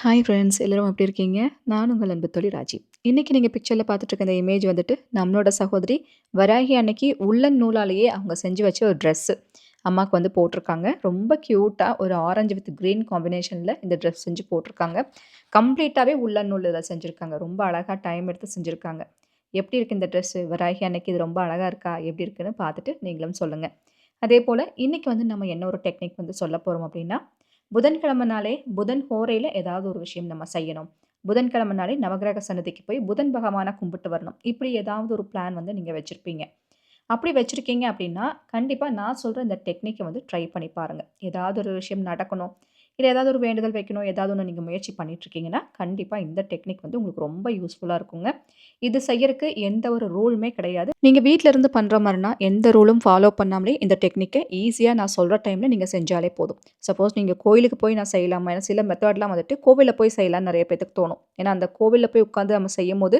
Hi friends எல்லோரும் எப்படி இருக்கீங்க? நான் உங்கள் அன்பு தொழில் ராஜி. இன்றைக்கி நீங்கள் பிக்சரில் பார்த்துட்டு இருக்க இந்த இமேஜ் வந்துட்டு நம்மளோட சகோதரி வராகி அன்னைக்கு உள்ளன் நூலாலேயே அவங்க செஞ்சு வச்ச ஒரு ட்ரெஸ்ஸு அம்மாவுக்கு வந்து போட்டிருக்காங்க. ரொம்ப க்யூட்டாக ஒரு ஆரஞ்சு வித் க்ரீன் காம்பினேஷனில் இந்த ட்ரெஸ் செஞ்சு போட்டிருக்காங்க. கம்ப்ளீட்டாகவே உள்ளன் நூல் இதில் செஞ்சுருக்காங்க. ரொம்ப அழகாக டைம் எடுத்து செஞ்சுருக்காங்க. எப்படி இருக்குது இந்த ட்ரெஸ்ஸு வராகி அன்னைக்கு இது ரொம்ப அழகாக இருக்கா? எப்படி இருக்குன்னு பார்த்துட்டு நீங்களும் சொல்லுங்கள் அதே போல் இன்றைக்கி வந்து நம்ம என்ன ஒரு டெக்னிக் வந்து சொல்ல போகிறோம் அப்படின்னா புதன்கிழமைனாலே புதன் ஹோரையில் ஏதாவது ஒரு விஷயம் நம்ம செய்யணும். புதன்கிழமைனாலே நவகிரக சன்னதிக்கு போய் புதன் பகவானை கும்பிட்டு வரணும். இப்படி ஏதாவது ஒரு பிளான் வந்து நீங்கள் வச்சுருப்பீங்க. அப்படி வச்சுருக்கீங்க அப்படின்னா கண்டிப்பாக நான் சொல்கிற இந்த டெக்னிக்கை வந்து ட்ரை பண்ணி பாருங்கள் ஏதாவது ஒரு விஷயம் நடக்கணும். இல்லை ஏதாவது ஒரு வேண்டுதல் வைக்கணும் ஏதாவது ஒன்று நீங்கள் முயற்சி பண்ணிட்டுருக்கீங்கன்னா கண்டிப்பாக இந்த டெக்னிக் வந்து உங்களுக்கு ரொம்ப யூஸ்ஃபுல்லாக இருக்குங்க. இது செய்யறதுக்கு எந்த ஒரு ரூலுமே கிடையாது. நீங்கள் வீட்டில் இருந்து பண்ணுற மாதிரினா எந்த ரூலும் ஃபாலோ பண்ணாமலே இந்த டெக்னிக்கை ஈஸியாக நான் சொல்கிற டைமில் நீங்கள் செஞ்சாலே போதும். சப்போஸ் நீங்கள் கோயிலுக்கு போய் நான் செய்யலாமா? ஏன்னா சில மெத்தட்லாம் வந்துட்டு கோவிலில் போய் செய்யலாம்னு நிறைய பேத்துக்கு தோணும். ஏன்னா அந்த கோவிலில் போய் உட்காந்து நம்ம செய்யும் போது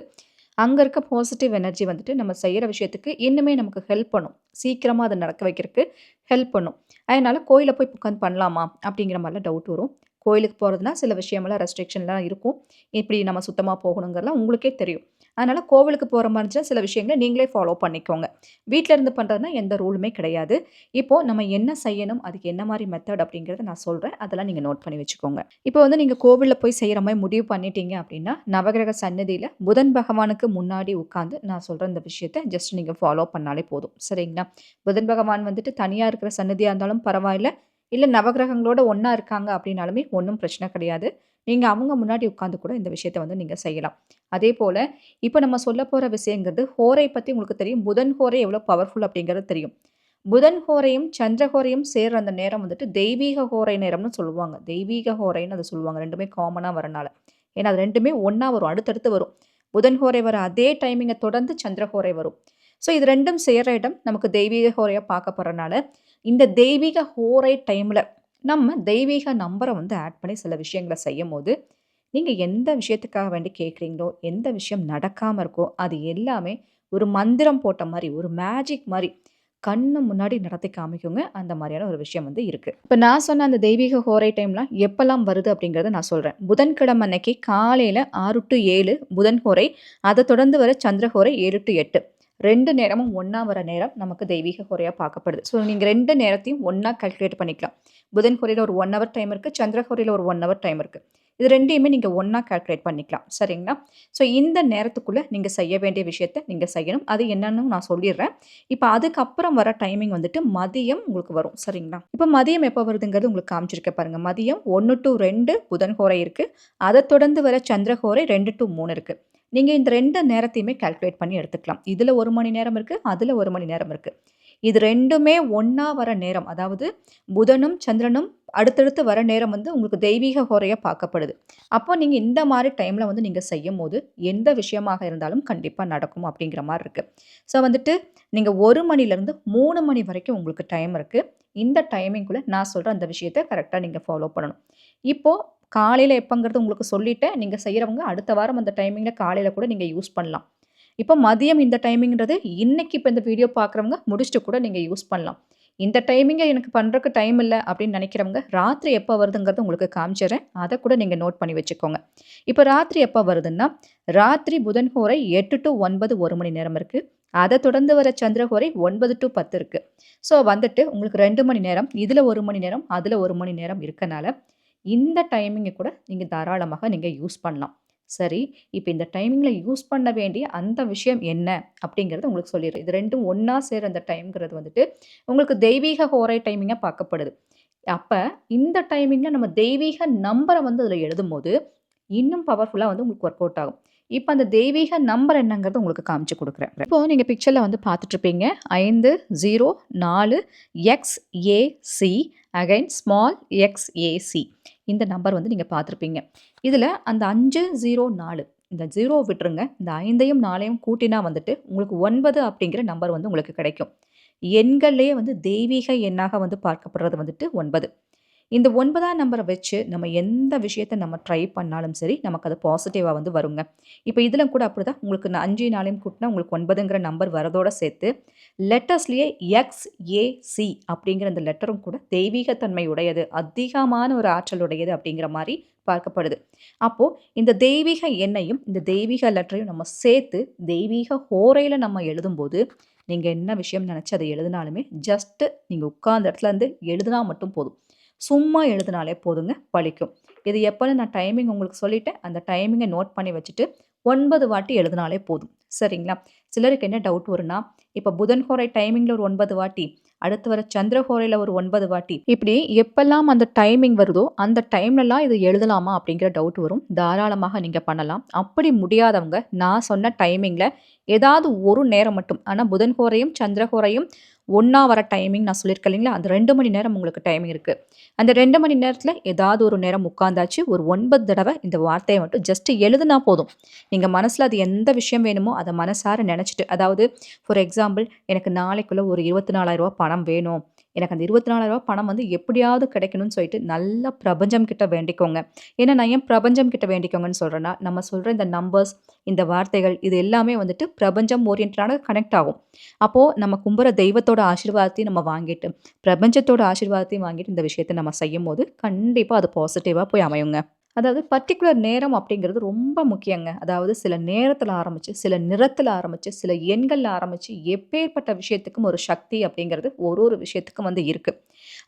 அங்கே இருக்க பாசிட்டிவ் எனர்ஜி வந்துட்டு நம்ம செய்கிற விஷயத்துக்கு இன்னுமே நமக்கு ஹெல்ப் பண்ணும். சீக்கிரமாக அதை நடக்க வைக்கிறதுக்கு ஹெல்ப் பண்ணும். அதனால் கோயிலில் போய் உட்காந்து பண்ணலாமா? அப்படிங்கிற மாதிரிலாம் டவுட் வரும். கோயிலுக்கு போகிறதுனா சில விஷயமெல்லாம் ரெஸ்ட்ரிக்ஷன்லாம் இருக்கும். இப்படி நம்ம சுத்தமாக போகணுங்கிறதுலாம் உங்களுக்கே தெரியும். அதனால் கோவிலுக்கு போகிற மாதிரி சில விஷயங்களை நீங்களே ஃபாலோ பண்ணிக்கோங்க. வீட்டில் இருந்து பண்ணுறதுனா எந்த ரூலுமே கிடையாது. இப்போது நம்ம என்ன செய்யணும் அதுக்கு என்ன மாதிரி மெத்தட் அப்படிங்கிறத நான் சொல்கிறேன் அதெல்லாம் நீங்கள் நோட் பண்ணி வச்சுக்கோங்க. இப்போ வந்து நீங்கள் கோவிலில் போய் செய்கிற மாதிரி முடிவு பண்ணிட்டீங்க அப்படின்னா நவகிரக சன்னதியில் புதன் பகவானுக்கு முன்னாடி உட்காந்து நான் சொல்கிற இந்த விஷயத்தை ஜஸ்ட் நீங்கள் ஃபாலோ பண்ணாலே போதும். சரிங்களா? புதன் பகவான் வந்துட்டு தனியாக இருக்கிற சன்னதியாக இருந்தாலும் பரவாயில்ல. இல்லை நவகிரகங்களோட ஒன்றா இருக்காங்க அப்படின்னாலுமே ஒன்றும் பிரச்சனை கிடையாது. நீங்கள் அவங்க முன்னாடி உட்காந்து கூட இந்த விஷயத்தை வந்து நீங்கள் செய்யலாம். அதே போல் இப்போ நம்ம சொல்ல போகிற விஷயங்கிறது ஹோரை பற்றி உங்களுக்கு தெரியும். புதன் ஹோரை எவ்வளோ பவர்ஃபுல் அப்படிங்கிறது தெரியும். புதன் ஹோரையும் சந்திரஹோரையும் சேர்ற அந்த நேரம் வந்துட்டு தெய்வீக ஹோரை நேரம்னு சொல்லுவாங்க. தெய்வீக ஹோரைன்னு அதை சொல்லுவாங்க. ரெண்டுமே காமனாக வரனால ஏன்னா அது ரெண்டுமே ஒன்றா வரும். அடுத்தடுத்து வரும். புதன் ஹோரை வர அதே டைமிங்கை தொடர்ந்து சந்திரஹோரை வரும். ஸோ இது ரெண்டும் சேர்கிற இடம் நமக்கு தெய்வீக ஹோரையாக பார்க்க போகிறனால இந்த தெய்வீக ஹோரை டைமில் நம்ம தெய்வீக நம்பரை வந்து ஆட் பண்ணி சில விஷயங்களை செய்யும் போது நீங்கள் எந்த விஷயத்துக்காக வேண்டி கேட்குறீங்களோ எந்த விஷயம் நடக்காமல் இருக்கோ அது எல்லாமே ஒரு மந்திரம் போட்ட மாதிரி ஒரு மேஜிக் மாதிரி கண்ணு முன்னாடி நடத்தி காமிக்குங்க. அந்த மாதிரியான ஒரு விஷயம் வந்து இருக்குது இப்போ நான் சொன்ன அந்த தெய்வீக ஹோரை டைம்லாம் எப்போல்லாம் வருது அப்படிங்கிறத நான் சொல்கிறேன் புதன்கிழமை அன்னைக்கு காலையில் ஆறு டு ஏழு புதன் ஹோரை அதை தொடர்ந்து வர சந்திரஹோரை ஏழு டு எட்டு. ரெண்டு நேரமும் ஒன்றா வர நேரம் நமக்கு தெய்வீக குறையாக பார்க்கப்படுது. ஸோ நீங்கள் ரெண்டு நேரத்தையும் ஒன்றா கல்குலேட் பண்ணிக்கலாம். புதன் குறையில் ஒரு ஒன் ஹவர் டைம் இருக்குது சந்திர குறையில் ஒரு ஒன் ஹவர் டைம் இருக்குது இது ரெண்டையுமே நீங்கள் ஒன்றா கால்குலேட் பண்ணிக்கலாம். சரிங்களா? ஸோ இந்த நேரத்துக்குள்ளே நீங்கள் செய்ய வேண்டிய விஷயத்த நீங்கள் செய்யணும். அது என்னன்னு நான் சொல்லிடுறேன். இப்போ அதுக்கப்புறம் வர டைமிங் வந்துட்டு மதியம் உங்களுக்கு வரும். சரிங்களா? இப்போ மதியம் எப்போ வருதுங்கிறது உங்களுக்கு காமிச்சிருக்க பாருங்கள் மதியம் ஒன்று டு ரெண்டு புதன் ஹோரை இருக்குது அதை தொடர்ந்து வர சந்திரகோரை ரெண்டு டு மூணு இருக்குது நீங்கள் இந்த ரெண்டு நேரத்தையுமே கால்குலேட் பண்ணி எடுத்துக்கலாம். இதில் ஒரு மணி நேரம் இருக்குது அதில் ஒரு மணி நேரம் இருக்குது இது ரெண்டுமே ஒன்றா வர நேரம். அதாவது புதனும் சந்திரனும் அடுத்தடுத்து வர நேரம் வந்து உங்களுக்கு தெய்வீக குறையாக பார்க்கப்படுது. அப்போ நீங்கள் இந்த மாதிரி டைமில் வந்து நீங்கள் செய்யும் போது எந்த விஷயமாக இருந்தாலும் கண்டிப்பாக நடக்கும் அப்படிங்கிற மாதிரி இருக்குது ஸோ வந்துட்டு நீங்கள் ஒரு மணிலேருந்து மூணு மணி வரைக்கும் உங்களுக்கு டைம் இருக்குது இந்த டைமிங்குள்ளே நான் சொல்கிற அந்த விஷயத்தை கரெக்டாக நீங்கள் ஃபாலோ பண்ணணும். இப்போது காலையில் எப்போங்கிறது உங்களுக்கு சொல்லிவிட்டு நீங்கள் செய்கிறவங்க அடுத்த வாரம் அந்த டைமிங்கில் காலையில் கூட நீங்கள் யூஸ் பண்ணலாம். இப்போ மதியம் இந்த டைமிங்கிறது இன்றைக்கி இப்போ இந்த வீடியோ பார்க்குறவங்க முடிச்சுட்டு கூட நீங்கள் யூஸ் பண்ணலாம். இந்த டைமிங்கை எனக்கு பண்ணுறக்கு டைம் இல்லை அப்படின்னு நினைக்கிறவங்க ராத்திரி எப்போ வருதுங்கிறது உங்களுக்கு காமிச்சிடுறேன். அதை கூட நீங்கள் நோட் பண்ணி வச்சுக்கோங்க. இப்போ ராத்திரி எப்போ வருதுன்னா ராத்திரி புதன் ஹோரை எட்டு டு ஒன்பது ஒரு மணி நேரம் இருக்குது அதை தொடர்ந்து வர சந்திரஹோரை ஒன்பது டு பத்து இருக்குது ஸோ வந்துட்டு உங்களுக்கு ரெண்டு மணி நேரம் இதில் ஒரு மணி நேரம் அதில் ஒரு மணி நேரம் இருக்கனால இந்த டைமிங்கை கூட நீங்கள் தாராளமாக நீங்கள் யூஸ் பண்ணலாம். சரி இப்போ இந்த டைமிங்கில் யூஸ் பண்ண வேண்டிய அந்த விஷயம் என்ன? அப்படிங்கிறது உங்களுக்கு சொல்லிடுறேன். இது ரெண்டும் ஒன்றா சேர அந்த டைம்ங்கிறது வந்துட்டு உங்களுக்கு தெய்வீக ஹோரை டைமிங்காக பார்க்கப்படுது. அப்போ இந்த டைமிங்கில் நம்ம தெய்வீக நம்பரை வந்து அதில் எழுதும் போது இன்னும் பவர்ஃபுல்லாக வந்து உங்களுக்கு ஒர்க் அவுட் ஆகும். இப்போ அந்த தெய்வீக நம்பர் என்னங்கிறது உங்களுக்கு காமிச்சு கொடுக்குறேன். இப்போ நீங்கள் பிக்சரில் வந்து பார்த்துட்ருப்பீங்க ஐந்து ஜீரோ நாலு X AC again small X AC இந்த நம்பர் வந்து நீங்கள் பார்த்துருப்பீங்க. இதில் அந்த அஞ்சு ஜீரோ நாலு இந்த ஜீரோ விட்டுருங்க. இந்த ஐந்தையும் நாளையும் கூட்டினா வந்துட்டு உங்களுக்கு ஒன்பது அப்படிங்கிற நம்பர் வந்து உங்களுக்கு கிடைக்கும். எண்கள்லேயே வந்து தெய்வீக எண்ணாக வந்து பார்க்கப்படுறது வந்துட்டு ஒன்பது. இந்த ஒன்பதாம் நம்பரை வச்சு நம்ம எந்த விஷயத்த நம்ம ட்ரை பண்ணாலும் சரி நமக்கு அது பாசிட்டிவாக வந்து வருங்க. இப்போ இதில் கூட அப்படி தான் உங்களுக்கு நான் அஞ்சு நாளையும் கூட்டினா உங்களுக்கு ஒன்பதுங்கிற நம்பர் வரதோட சேர்த்து லெட்டர்ஸ்லேயே எக்ஸ் ஏசி அப்படிங்கிற அந்த லெட்டரும் கூட தெய்வீகத்தன்மை உடையது அதிகமான ஒரு ஆற்றல் உடையது அப்படிங்கிற மாதிரி பார்க்கப்படுது. அப்போது இந்த தெய்வீக எண்ணையும் இந்த தெய்வீக லெட்டரையும் நம்ம சேர்த்து தெய்வீக ஹோரையில் நம்ம எழுதும்போது நீங்கள் என்ன விஷயம் நினச்சி அதை எழுதினாலுமே ஜஸ்ட்டு நீங்கள் உட்கார்ந்த இடத்துல இருந்து எழுதினா மட்டும் போதும். சும்மா எழுதினாலே போதுங்க பழிக்கும். இது எப்போன்னு நான் டைமிங் உங்களுக்கு சொல்லிட்டேன். அந்த டைமிங்கை நோட் பண்ணி வச்சுட்டு ஒன்பது வாட்டி எழுதினாலே போதும். சரிங்களா? சிலருக்கு என்ன டவுட் வரும்னா இப்போ புதன் ஹோரை டைமிங்கில் ஒரு ஒன்பது வாட்டி அடுத்து வர சந்திரஹோரையில் ஒரு ஒன்பது வாட்டி இப்படி எப்பெல்லாம் அந்த டைமிங் வருதோ அந்த டைம்லலாம் இது எழுதலாமா அப்படிங்கிற டவுட் வரும். தாராளமாக நீங்கள் பண்ணலாம். அப்படி முடியாதவங்க நான் சொன்ன டைமிங்கில் ஏதாவது ஒரு நேரம் மட்டும் ஆனால் புதன்ஹோரையும் சந்திரஹோரையும் ஒன்றா வர டைமிங் நான் சொல்லியிருக்கேன் இல்லைங்களா? அந்த ரெண்டு மணி நேரம் உங்களுக்கு டைமிங் இருக்குது அந்த ரெண்டு மணி நேரத்தில் ஏதாவது ஒரு நேரம் உட்காந்தாச்சு ஒரு ஒன்பது தடவை இந்த வார்த்தையை மட்டும் ஜஸ்ட் எழுதுனா போதும். நீங்கள் மனசில் அது எந்த விஷயம் வேணுமோ அதை மனசார நினச்சிட்டு அதாவது ஃபார் எக்ஸாம்பிள் எனக்கு நாளைக்குள்ளே ஒரு இருபத்தி நாலாயிரரூபா பணம் வேணும். எனக்கு அந்த இருபத்தி நாலாயிரரூபா பணம் வந்து எப்படியாவது கிடைக்கணும்னு சொல்லிட்டு நல்லா பிரபஞ்சம் கிட்ட வேண்டிக்கோங்க. ஏன்னா நான் ஏன் பிரபஞ்சம் கிட்ட வேண்டிக்கோங்கன்னு சொல்கிறேன்னா நம்ம சொல்கிற இந்த நம்பர்ஸ் இந்த வார்த்தைகள் இது எல்லாமே வந்துட்டு பிரபஞ்சம் ஓரியன்டான கனெக்ட் ஆகும். அப்போது நம்ம கும்புற தெய்வத்தோட ஆசீர்வாதத்தையும் நம்ம வாங்கிட்டு பிரபஞ்சத்தோட ஆசீர்வாதத்தையும் வாங்கிட்டு இந்த விஷயத்தை நம்ம செய்யும் போது கண்டிப்பாக அது பாசிட்டிவாக போய் அமையுங்க. அதாவது பர்டிகுலர் நேரம் அப்படிங்கிறது ரொம்ப முக்கியங்க. அதாவது சில நேரத்தில் ஆரம்பித்து சில நிறத்தில் ஆரம்பித்து சில எண்களில் ஆரம்பித்து எப்பேற்பட்ட விஷயத்துக்கும் ஒரு சக்தி அப்படிங்கிறது ஒரு ஒரு விஷயத்துக்கும் வந்து இருக்குது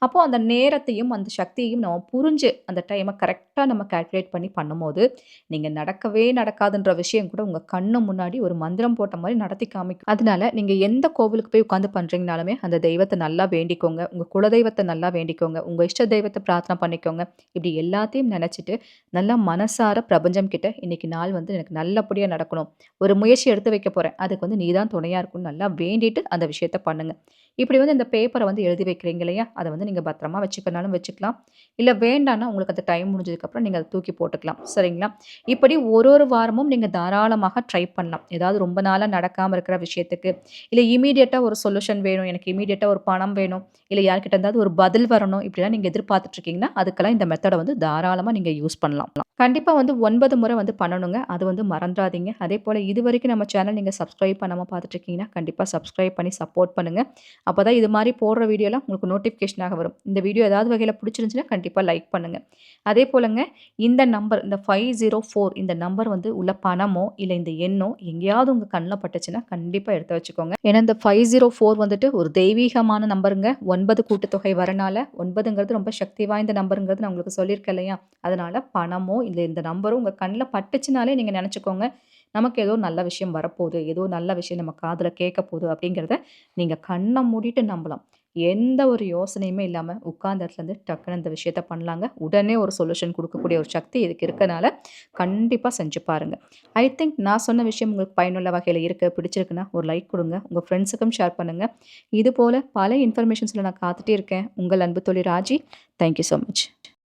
அப்போது அந்த நேரத்தையும் அந்த சக்தியையும் நம்ம புரிஞ்சு அந்த டைமை கரெக்டாக நம்ம கால்குலேட் பண்ணி பண்ணும்போது நீங்கள் நடக்கவே நடக்காதுன்ற விஷயம் கூட உங்கள் கண்ணு முன்னாடி ஒரு மந்திரம் போட்ட மாதிரி நடத்தி காமிக்கும். அதனால நீங்கள் எந்த கோவிலுக்கு போய் உட்காந்து பண்ணுறீங்கனாலுமே அந்த தெய்வத்தை நல்லா வேண்டிக்கோங்க. உங்கள் குலதெய்வத்தை நல்லா வேண்டிக்கோங்க. உங்கள் இஷ்ட தெய்வத்தை பிரார்த்தனை பண்ணிக்கோங்க. இப்படி எல்லாத்தையும் நினச்சிட்டு நல்லா மனசார பிரபஞ்சம் கிட்ட இன்னைக்கு நாள் வந்து எனக்கு நல்லபடியாக நடக்கணும். ஒரு முயற்சி எடுத்து வைக்க போகிறேன் அதுக்கு வந்து நீ தான் துணையாக இருக்கும்னு நல்லா வேண்டிட்டு அந்த விஷயத்த பண்ணுங்கள் இப்படி வந்து இந்த பேப்பரை வந்து எழுதி வைக்கிறீங்க இல்லையா? அதை வந்து நீங்கள் பத்திரமா வச்சுக்கனாலும் வச்சுக்கலாம். இல்லை வேண்டாம்னா உங்களுக்கு அந்த டைம் முடிஞ்சதுக்கப்புறம் நீங்கள் அதை தூக்கி போட்டுக்கலாம். சரிங்களா? இப்படி ஒரு ஒரு வாரமும் நீங்கள் தாராளமாக ட்ரை பண்ணலாம். ஏதாவது ரொம்ப நாளாக நடக்காமல் இருக்கிற விஷயத்துக்கு. இல்லை இமீடியட்டாக ஒரு சொல்யூஷன் வேணும். எனக்கு இமீடியட்டாக ஒரு பணம் வேணும். இல்லை யார்கிட்ட இருந்தாவது ஒரு பதில் வரணும். இப்படிலாம் நீங்கள் எதிர்பார்த்துட்ருக்கீங்கன்னா அதுக்கெல்லாம் இந்த மெத்தடை வந்து தாராளமாக நீங்கள் யூஸ் பண்ணலாம். கண்டிப்பாக வந்து ஒன்பது முறை வந்து பண்ணணுங்க. அது வந்து மறந்துடாதீங்க. அதே போல் இது வரைக்கும் நம்ம சேனல் நீங்கள் சப்ஸ்கிரைப் பண்ணாமல் பார்த்துட்ருக்கீங்கன்னா கண்டிப்பாக சப்ஸ்கிரைப் பண்ணி சப்போர்ட் பண்ணுங்கள் அப்போ தான் இது மாதிரி போடுற வீடியோலாம் உங்களுக்கு நோட்டிஃபிகேஷனாக வரும். இந்த வீடியோ ஏதாவது வகையில் பிடிச்சிருந்துச்சுன்னா கண்டிப்பாக லைக் பண்ணுங்கள் அதே போலங்க இந்த நம்பர் இந்த ஃபைவ் ஜீரோ ஃபோர் இந்த நம்பர் வந்து உள்ள பணமோ இல்லை இந்த எண்ணோ எங்கேயாவது உங்கள் கண்ணில் பட்டுச்சுன்னா கண்டிப்பாக எடுத்து வச்சுக்கோங்க. ஏன்னா இந்த ஃபைவ் ஜீரோ ஃபோர் வந்துட்டு ஒரு தெய்வீகமான நம்பருங்க ஒன்பது கூட்டுத்தொகை வரனால ஒன்பதுங்கிறது ரொம்ப சக்தி வாய்ந்த நம்பருங்கிறது நான் உங்களுக்கு சொல்லியிருக்கேன் இல்லையா? அதனால் பணமோ இல்லை இந்த நம்பரும் உங்கள் கண்ணில் பட்டுச்சுனாலே நீங்கள் நினச்சிக்கோங்க. நமக்கு ஏதோ நல்ல விஷயம் வரப்போகுது ஏதோ நல்ல விஷயம் நம்ம காதில் கேட்க போகுது அப்படிங்கிறத நீங்கள் கண்ணை மூடிட்டு நம்பலாம். எந்த ஒரு யோசனையுமே இல்லாமல் உட்கார்ந்த இடத்துலேருந்து டக்குன்னு இந்த விஷயத்த பண்ணலாங்க. உடனே ஒரு சொல்யூஷன் கொடுக்கக்கூடிய ஒரு சக்தி இதுக்கு இருக்கனால கண்டிப்பாக செஞ்சு பாருங்கள் ஐ திங்க் நான் சொன்ன விஷயம் உங்களுக்கு பயனுள்ள வகையில் இருக்குது பிடிச்சிருக்குன்னா ஒரு லைக் கொடுங்க. உங்கள் ஃப்ரெண்ட்ஸுக்கும் ஷேர் பண்ணுங்கள் இது போல் பல இன்ஃபர்மேஷன்ஸில் நான் காத்துட்டே இருக்கேன். உங்கள் அன்பு தொழில் ராஜி. Thank you so much